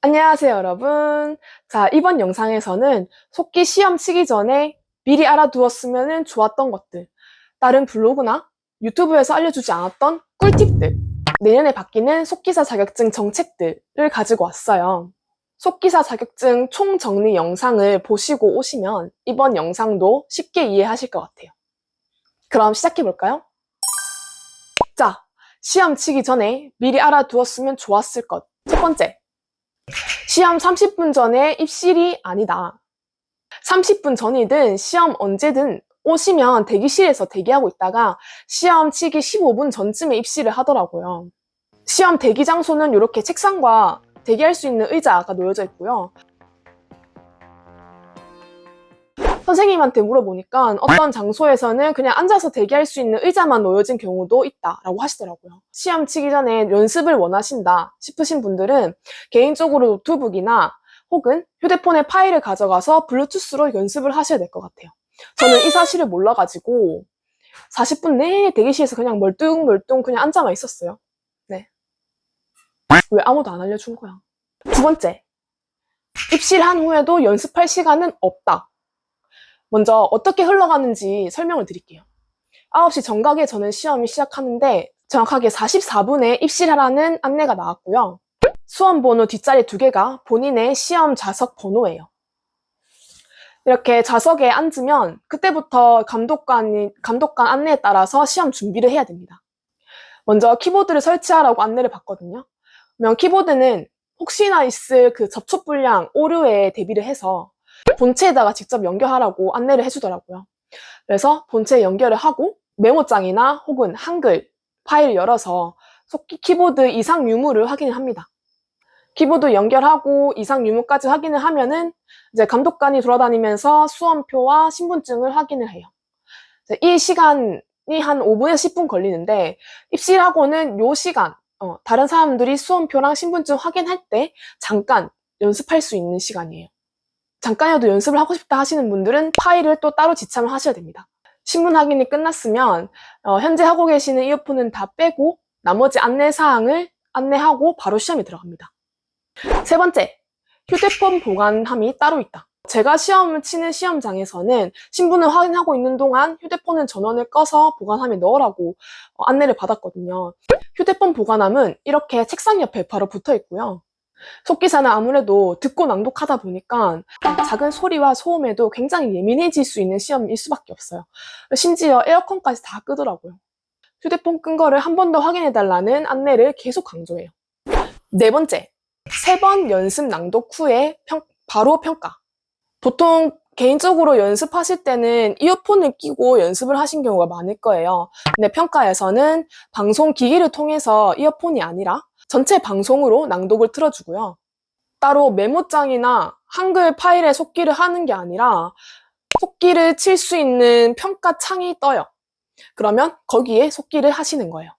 안녕하세요, 여러분. 자, 이번 영상에서는 속기 시험 치기 전에 미리 알아두었으면 좋았던 것들, 다른 블로그나 유튜브에서 알려주지 않았던 꿀팁들, 내년에 바뀌는 속기사 자격증 정책들을 가지고 왔어요. 속기사 자격증 총정리 영상을 보시고 오시면 이번 영상도 쉽게 이해하실 것 같아요. 그럼 시작해볼까요? 자, 시험 치기 전에 미리 알아두었으면 좋았을 것. 첫 번째, 시험 30분 전에 입실이 아니다. 30분 전이든 시험 언제든 오시면 대기실에서 대기하고 있다가 시험 치기 15분 전쯤에 입실을 하더라고요. 시험 대기 장소는 이렇게 책상과 대기할 수 있는 의자가 놓여져 있고요. 선생님한테 물어보니까 어떤 장소에서는 그냥 앉아서 대기할 수 있는 의자만 놓여진 경우도 있다라고 하시더라고요. 시험 치기 전에 연습을 원하신다 싶으신 분들은 개인적으로 노트북이나 혹은 휴대폰에 파일을 가져가서 블루투스로 연습을 하셔야 될 것 같아요. 저는 이 사실을 몰라가지고 40분 내내 대기실에서 그냥 멀뚱멀뚱 그냥 앉아만 있었어요. 네. 왜 아무도 안 알려준 거야? 두 번째. 입실한 후에도 연습할 시간은 없다. 먼저 어떻게 흘러가는지 설명을 드릴게요. 9시 정각에 저는 시험이 시작하는데 정확하게 44분에 입실하라는 안내가 나왔고요. 수험 번호 뒷자리 두 개가 본인의 시험 좌석 번호예요. 이렇게 좌석에 앉으면 그때부터 감독관이, 감독관 안내에 따라서 시험 준비를 해야 됩니다. 먼저 키보드를 설치하라고 안내를 받거든요. 그러면 키보드는 혹시나 있을 그 접촉 불량 오류에 대비를 해서 본체에다가 직접 연결하라고 안내를 해주더라고요. 그래서 본체에 연결을 하고 메모장이나 혹은 한글 파일을 열어서 속기 키보드 이상 유무를 확인을 합니다. 키보드 연결하고 이상 유무까지 확인을 하면은 이제 감독관이 돌아다니면서 수험표와 신분증을 확인을 해요. 이 시간이 한 5분에서 10분 걸리는데 입실하고는 요 시간 어, 다른 사람들이 수험표랑 신분증 확인할 때 잠깐 연습할 수 있는 시간이에요. 잠깐이라도 연습을 하고 싶다 하시는 분들은 파일을 또 따로 지참을 하셔야 됩니다. 신문 확인이 끝났으면 어, 현재 하고 계시는 이어폰은 다 빼고 나머지 안내 사항을 안내하고 바로 시험에 들어갑니다. 세 번째, 휴대폰 보관함이 따로 있다. 제가 시험을 치는 시험장에서는 신분을 확인하고 있는 동안 휴대폰은 전원을 꺼서 보관함에 넣으라고 어, 안내를 받았거든요. 휴대폰 보관함은 이렇게 책상 옆에 바로 붙어 있고요. 속기사는 아무래도 듣고 낭독하다 보니까 작은 소리와 소음에도 굉장히 예민해질 수 있는 시험일 수밖에 없어요. 심지어 에어컨까지 다 끄더라고요. 휴대폰 끈 거를 한 번 더 확인해달라는 안내를 계속 강조해요. 네 번째, 세 번 연습 낭독 후에 평- 바로 평가. 보통 개인적으로 연습하실 때는 이어폰을 끼고 연습을 하신 경우가 많을 거예요. 근데 평가에서는 방송 기기를 통해서 이어폰이 아니라 전체 방송으로 낭독을 틀어주고요. 따로 메모장이나 한글 파일에 속기를 하는 게 아니라 속기를 칠 수 있는 평가 창이 떠요. 그러면 거기에 속기를 하시는 거예요.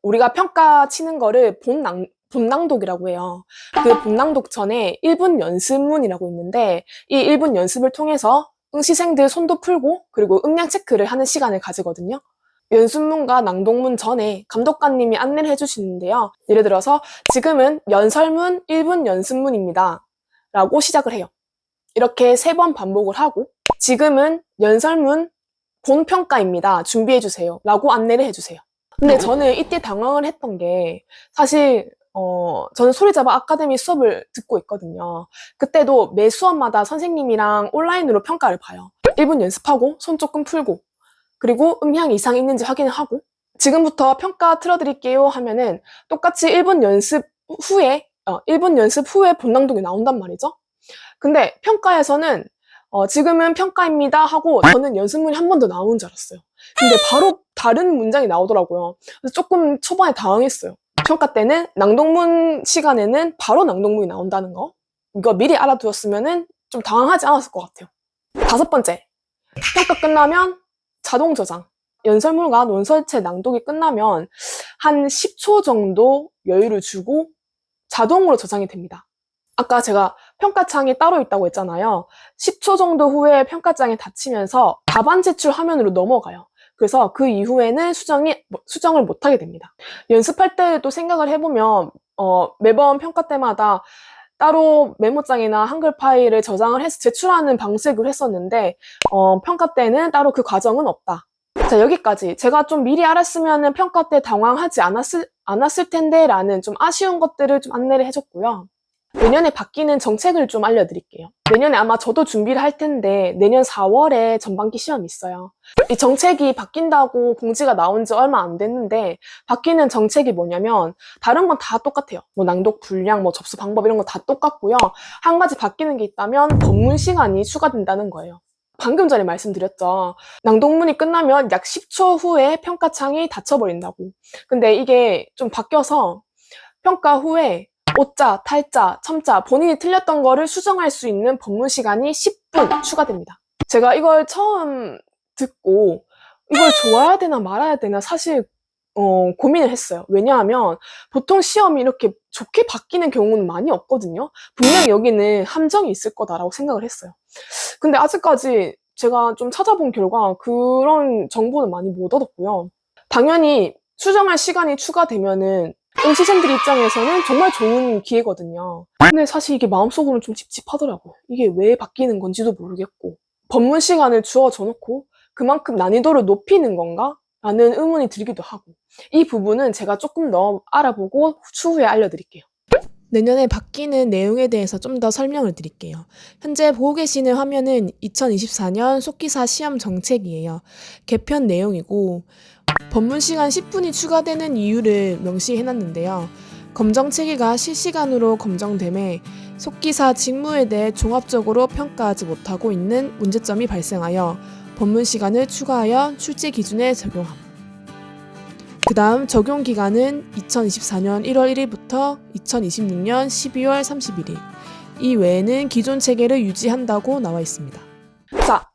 우리가 평가 치는 거를 본 낭, 본낭독이라고 해요. 그 본낭독 전에 1분 연습문이라고 있는데 이 1분 연습을 통해서 응시생들 손도 풀고 그리고 음량 체크를 하는 시간을 가지거든요. 연습문과 낭독문 전에 감독관님이 안내를 해주시는데요. 예를 들어서 지금은 연설문 1분 연습문입니다. 라고 시작을 해요. 이렇게 세 번 반복을 하고 지금은 연설문 본평가입니다. 준비해주세요. 라고 안내를 해주세요. 근데 저는 이때 당황을 했던 게 사실 어, 저는 소리잡아 아카데미 수업을 듣고 있거든요. 그때도 매 수업마다 선생님이랑 온라인으로 평가를 봐요. 1분 연습하고 손 조금 풀고 그리고 음향 이상이 있는지 확인을 하고 지금부터 평가 틀어드릴게요 하면은 똑같이 1분 연습 후에 어, 1분 연습 후에 본낭독이 나온단 말이죠. 근데 평가에서는 어, 지금은 평가입니다 하고 저는 연습문이 한 번 더 나오는 줄 알았어요. 근데 바로 다른 문장이 나오더라고요. 그래서 조금 초반에 당황했어요. 평가 때는 낭독문 시간에는 바로 낭독문이 나온다는 거. 이거 미리 알아두었으면은 좀 당황하지 않았을 것 같아요. 다섯 번째. 평가 끝나면 자동 저장. 연설문과 논설체 낭독이 끝나면 한 10초 정도 여유를 주고 자동으로 저장이 됩니다. 아까 제가 평가창이 따로 있다고 했잖아요. 10초 정도 후에 평가장이 닫히면서 답안 제출 화면으로 넘어가요. 그래서 그 이후에는 수정이, 수정을 못하게 됩니다. 연습할 때도 생각을 해보면, 어, 매번 평가 때마다 따로 메모장이나 한글 파일을 저장을 해서 제출하는 방식으로 했었는데 어, 평가 때는 따로 그 과정은 없다. 자 여기까지 제가 좀 미리 알았으면 평가 때 당황하지 않았을, 않았을 텐데 라는 좀 아쉬운 것들을 좀 안내를 해줬고요. 내년에 바뀌는 정책을 좀 알려드릴게요. 내년에 아마 저도 준비를 할 텐데 내년 4월에 전반기 시험이 있어요. 이 정책이 바뀐다고 공지가 나온 지 얼마 안 됐는데 바뀌는 정책이 뭐냐면 다른 건 다 똑같아요. 뭐 낭독 분량, 뭐 접수 방법 이런 거 다 똑같고요. 한 가지 바뀌는 게 있다면 법문 시간이 추가된다는 거예요. 방금 전에 말씀드렸죠. 낭독문이 끝나면 약 10초 후에 평가창이 닫혀버린다고. 근데 이게 좀 바뀌어서 평가 후에 오자, 탈자, 첨자 본인이 틀렸던 거를 수정할 수 있는 법문 시간이 10분 추가됩니다. 제가 이걸 처음 듣고 이걸 좋아야 되나 말아야 되나 사실 어, 고민을 했어요. 왜냐하면 보통 시험이 이렇게 좋게 바뀌는 경우는 많이 없거든요. 분명히 여기는 함정이 있을 거다라고 생각을 했어요. 근데 아직까지 제가 좀 찾아본 결과 그런 정보는 많이 못 얻었고요. 당연히 수정할 시간이 추가되면은 응시생들 입장에서는 정말 좋은 기회거든요. 근데 사실 이게 마음속으로는 좀 찝찝하더라고요. 이게 왜 바뀌는 건지도 모르겠고. 법문 시간을 주어져 놓고 그만큼 난이도를 높이는 건가? 라는 의문이 들기도 하고. 이 부분은 제가 조금 더 알아보고 추후에 알려드릴게요. 내년에 바뀌는 내용에 대해서 좀 더 설명을 드릴게요. 현재 보고 계시는 화면은 2024년 속기사 시험 정책이에요. 개편 내용이고 법문 시간 10분이 추가되는 이유를 명시해놨는데요. 검정 체계가 실시간으로 검정됨에 속기사 직무에 대해 종합적으로 평가하지 못하고 있는 문제점이 발생하여 법문 시간을 추가하여 출제 기준에 적용함. 그 다음 적용 기간은 2024년 1월 1일부터 2026년 12월 31일. 이 외에는 기존 체계를 유지한다고 나와 있습니다. 자,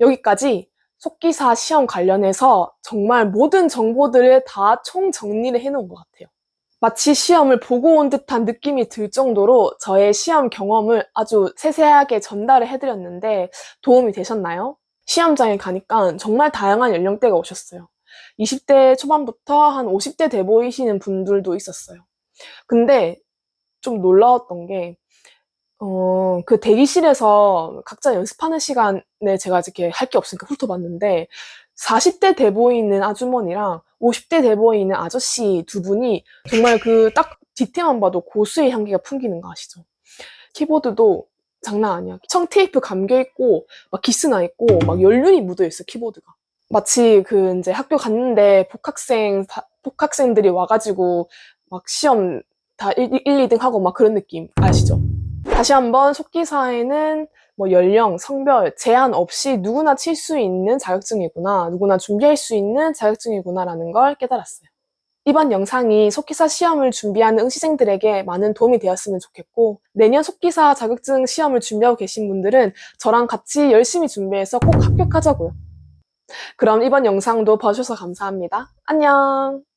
여기까지 속기사 시험 관련해서 정말 모든 정보들을 다 총 정리를 해놓은 것 같아요. 마치 시험을 보고 온 듯한 느낌이 들 정도로 저의 시험 경험을 아주 세세하게 전달을 해드렸는데 도움이 되셨나요? 시험장에 가니까 정말 다양한 연령대가 오셨어요. 20대 초반부터 한 50대 돼 보이시는 분들도 있었어요. 근데 좀 놀라웠던 게, 어, 그 대기실에서 각자 연습하는 시간에 제가 이렇게 할 게 없으니까 훑어봤는데, 40대 돼 보이는 아주머니랑 50대 돼 보이는 아저씨 두 분이 정말 그 딱 뒤태만 봐도 고수의 향기가 풍기는 거 아시죠? 키보드도 장난 아니야. 청 테이프 감겨 있고, 막 기스 나 있고, 막 연륜이 묻어 있어, 키보드가. 마치 그 이제 학교 갔는데 복학생, 다- 복학생들이 와가지고 막 시험 다 1, 1, 2등 하고 막 그런 느낌 아시죠? 다시 한번 속기사에는 뭐 연령, 성별, 제한 없이 누구나 칠 수 있는 자격증이구나, 누구나 준비할 수 있는 자격증이구나라는 걸 깨달았어요. 이번 영상이 속기사 시험을 준비하는 응시생들에게 많은 도움이 되었으면 좋겠고, 내년 속기사 자격증 시험을 준비하고 계신 분들은 저랑 같이 열심히 준비해서 꼭 합격하자고요. 그럼 이번 영상도 봐주셔서 감사합니다. 안녕!